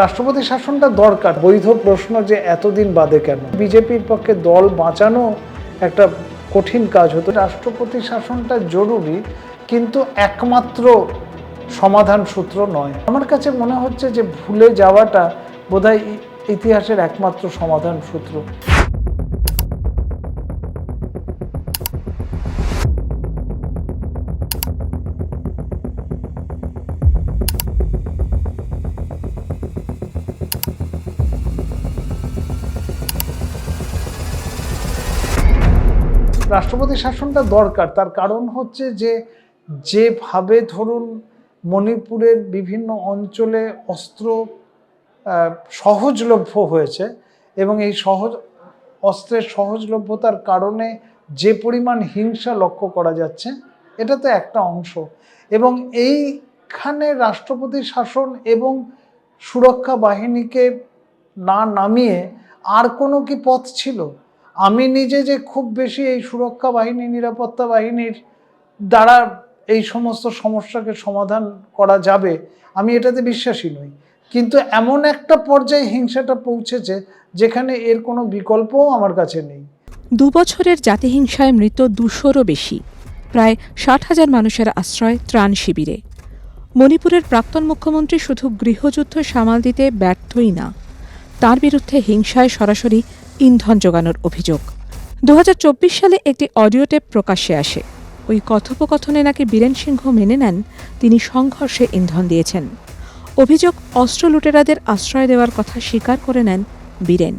রাষ্ট্রপতি শাসনটা দরকার। বৈধ প্রশ্ন যে এতদিন বাদে কেন? বিজেপির পক্ষে দল বাঁচানো একটা কঠিন কাজ হতো। রাষ্ট্রপতি শাসনটা জরুরি, কিন্তু একমাত্র সমাধান সূত্র নয়। আমার কাছে মনে হচ্ছে যে ভুলে যাওয়াটা বোধহয় ইতিহাসের একমাত্র সমাধান সূত্র। রাষ্ট্রপতি শাসনটা দরকার। তার কারণ হচ্ছে যে, যেভাবে ধরুন মণিপুরের বিভিন্ন অঞ্চলে অস্ত্র সহজলভ্য হয়েছে এবং এই সহজ, অস্ত্রের সহজলভ্যতার কারণে যে পরিমাণ হিংসা লক্ষ্য করা যাচ্ছে, এটা তো একটা অংশ। এবং এইখানে রাষ্ট্রপতি শাসন এবং সুরক্ষা বাহিনীকে না নামিয়ে আর কোনো কি পথ ছিল? আমি নিজে যে খুব বেশি এই সুরক্ষা বাহিনী, নিরাপত্তা বাহিনীর দ্বারা এই সমস্ত সমস্যাকে সমাধান করা যাবে, আমি এটাতে বিশ্বাসী নই। কিন্তু এমন একটা পর্যায়ে হিংসাটা পৌঁছেছে যেখানে এর কোনো বিকল্পও আমার কাছে নেই। দু দুবছরের জাতিহিংসায় মৃত দুশোরও বেশি, প্রায় ষাট হাজার মানুষের আশ্রয় ত্রাণ শিবিরে। মণিপুরের প্রাক্তন মুখ্যমন্ত্রী শুধু গৃহযুদ্ধ সামাল দিতে ব্যর্থই না, তার বিরুদ্ধে হিংসায় সরাসরি ইন্ধন যোগানোর অভিযোগ। দু হাজার চব্বিশ সালে একটি অডিও টেপ প্রকাশ্যে আসে। ওই কথোপকথনে নাকি বীরেন সিংহ মেনে নেন, তিনি সংঘর্ষে ইন্ধন দিয়েছেন। অভিযোগ, অস্ত্র লুটেরাদের আশ্রয় দেওয়ার কথা স্বীকার করে নেন বীরেন।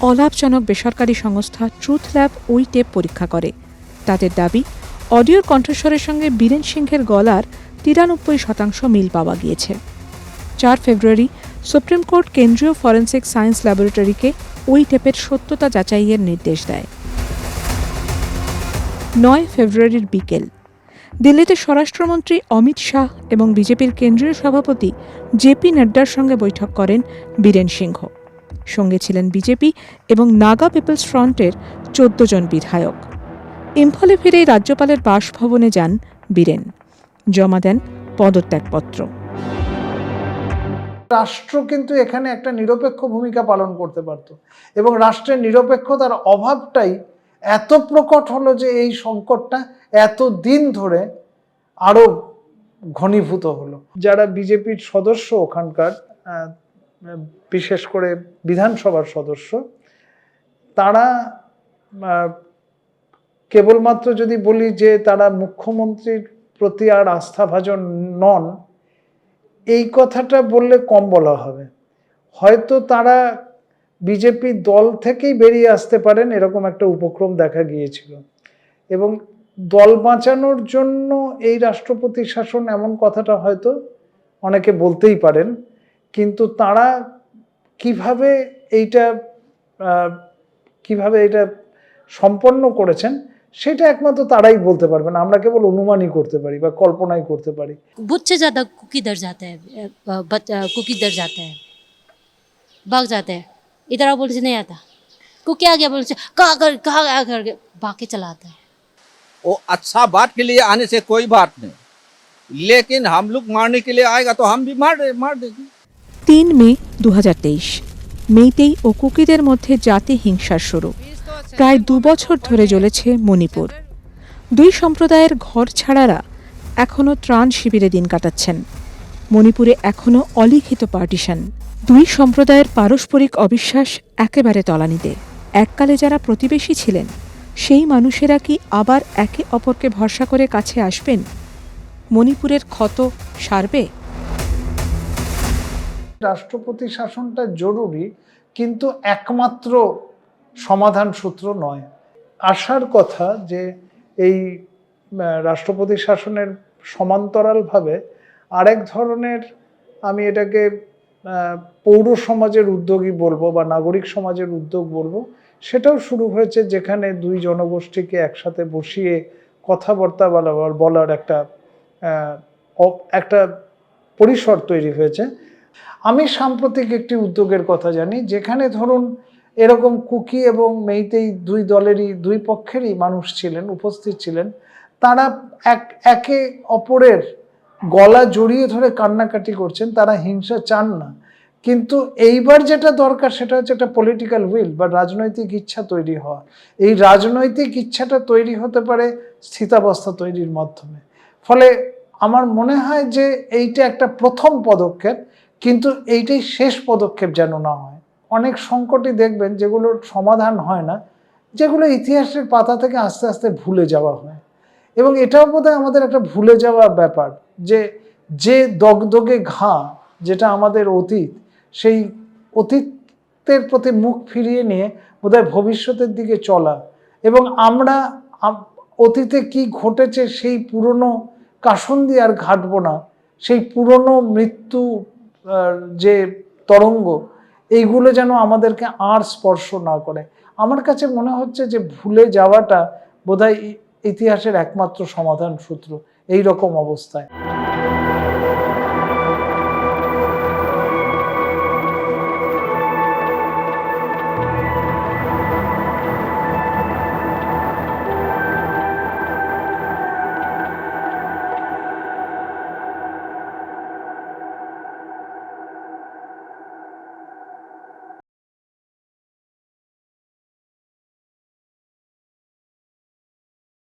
অলাভজনক বেসরকারি সংস্থা ট্রুথ ল্যাব ওই টেপ পরীক্ষা করে। তাদের দাবি, অডিওর কণ্ঠস্বরের সঙ্গে বীরেন সিংহের গলার তিরানব্বই শতাংশ মিল পাওয়া গিয়েছে। চার ফেব্রুয়ারি, সুপ্রিম কোর্ট কেন্দ্রীয় ফরেন্সিক সায়েন্স ল্যাবরেটরিকে ওই টেপের সত্যতা যাচাইয়ের নির্দেশ দেয়। নয় ফেব্রুয়ারির বিকেল, দিল্লিতে স্বরাষ্ট্রমন্ত্রী অমিত শাহ এবং বিজেপির কেন্দ্রীয় সভাপতি জেপি নাড্ডার সঙ্গে বৈঠক করেন বীরেন সিংহ। সঙ্গে ছিলেন বিজেপি এবং নাগা পিপলস ফ্রন্টের চোদ্দ জন বিধায়ক। ইম্ফলে ফিরেই রাজ্যপালের বাসভবনে যান বীরেন। জমা দেন পদত্যাগপত্র। রাষ্ট্র কিন্তু এখানে একটা নিরপেক্ষ ভূমিকা পালন করতে পারত। এবং রাষ্ট্রের নিরপেক্ষতার অভাবটাই এত প্রকট হলো যে এই সংকটটা এত দিন ধরে আরও ঘনীভূত হলো। যারা বিজেপির সদস্য ওখানকার বিশেষ করে বিধানসভার সদস্য, তারা কেবলমাত্র যদি বলি যে তারা মুখ্যমন্ত্রীর প্রতি আর আস্থাভাজন নন এই কথাটা বললে কম বলা হবে। হয়তো তারা বিজেপি দল থেকেই বেরিয়ে আসতে পারেন এরকম একটা উপক্রম দেখা গিয়েছিল। এবং দল বাঁচানোর জন্য এই রাষ্ট্রপতি শাসন এমন কথাটা হয়তো অনেকে বলতেই পারেন, কিন্তু তারা কীভাবে এইটা কীভাবে এটা সম্পন্ন করেছেন সেটা একমাত্র তারাই বলতে পারবেন আমরা কেবল অনুমানই করতে পারি বা কল্পনাই করতে পারি बुद्ध से ज़्यादा कुकी डर जाता है अ, बच- अ, कुकी डर जाता है भाग जाते हैं इधर आओ बोले से नहीं आता कुकी आ गया बोले से कहाँ कर कहाँ आ करके भाग के चला आता है वो अच्छा बात के लिए आने से कोई बात नहीं लेकिन हम लोग मारने के लिए आएगा तो हम भी मार दे मार देंगे তিন মে দু মেইতেই ও কুকিদের মধ্যে জাতি হিংসার শুরু প্রায় দুবছর ধরে চলেছে মণিপুর। দুই সম্প্রদায়ের ঘর ছাড়ারা এখনও ত্রাণ শিবিরে দিন কাটাচ্ছেন। মণিপুরে এখনও অলিখিত পার্টিশন। দুই সম্প্রদায়ের পারস্পরিক অবিশ্বাস একেবারে তলানিতে। এককালে যারা প্রতিবেশী ছিলেন, সেই মানুষেরা কি আবার একে অপরকে ভরসা করে কাছে আসবেন? মণিপুরের ক্ষত সারবে? রাষ্ট্রপতি শাসনটা জরুরি, কিন্তু একমাত্র সমাধান সূত্র নয়। আশার কথা যে এই রাষ্ট্রপতি শাসনের সমান্তরালভাবে আরেক ধরনের আমি এটাকে পৌর সমাজের উদ্যোগই বলব বা নাগরিক সমাজের উদ্যোগ বলব, সেটাও শুরু হয়েছে যেখানে দুই জনগোষ্ঠীকে একসাথে বসিয়ে কথাবার্তা বলার বলার একটা একটা পরিসর তৈরি হয়েছে। আমি সাম্প্রতিক একটি উদ্যোগের কথা জানি, যেখানে ধরুন এরকম কুকি এবং মেইতেই দুই দলেরই, দুই পক্ষেরই মানুষ ছিলেন, উপস্থিত ছিলেন। তারা এক, একে অপরের গলা জড়িয়ে ধরে কান্নাকাটি করছেন, তারা হিংসা চান না। কিন্তু এইবার যেটা দরকার সেটা হচ্ছে একটা পলিটিক্যাল উইল বা রাজনৈতিক ইচ্ছা তৈরি হওয়া। এই রাজনৈতিক ইচ্ছাটা তৈরি হতে পারে স্থিতাবস্থা তৈরির মাধ্যমে। ফলে আমার মনে হয় যে এইটা একটা প্রথম পদক্ষেপ, কিন্তু এইটাই শেষ পদক্ষেপ যেন না হয়। অনেক সংকটই দেখবেন যেগুলোর সমাধান হয় না, যেগুলো ইতিহাসের পাতা থেকে আস্তে আস্তে ভুলে যাওয়া হয়। এবং এটাও বোধহয় আমাদের একটা ভুলে যাওয়া ব্যাপার যে যে দগদগে ঘা যেটা আমাদের অতীত, সেই অতীতের প্রতি মুখ ফিরিয়ে নিয়ে বোধহয় ভবিষ্যতের দিকে চলা। এবং আমরা অতীতে কি ঘটেছে সেই পুরনো কাসন্দি আর ঘাটবো না, সেই পুরনো মৃত্যু যে তরঙ্গ এইগুলো যেন আমাদেরকে আর স্পর্শ না করে। আমার কাছে মনে হচ্ছে যে ভুলে যাওয়াটা বোধহয় ইতিহাসের একমাত্র সমাধান সূত্র এই রকম অবস্থায়।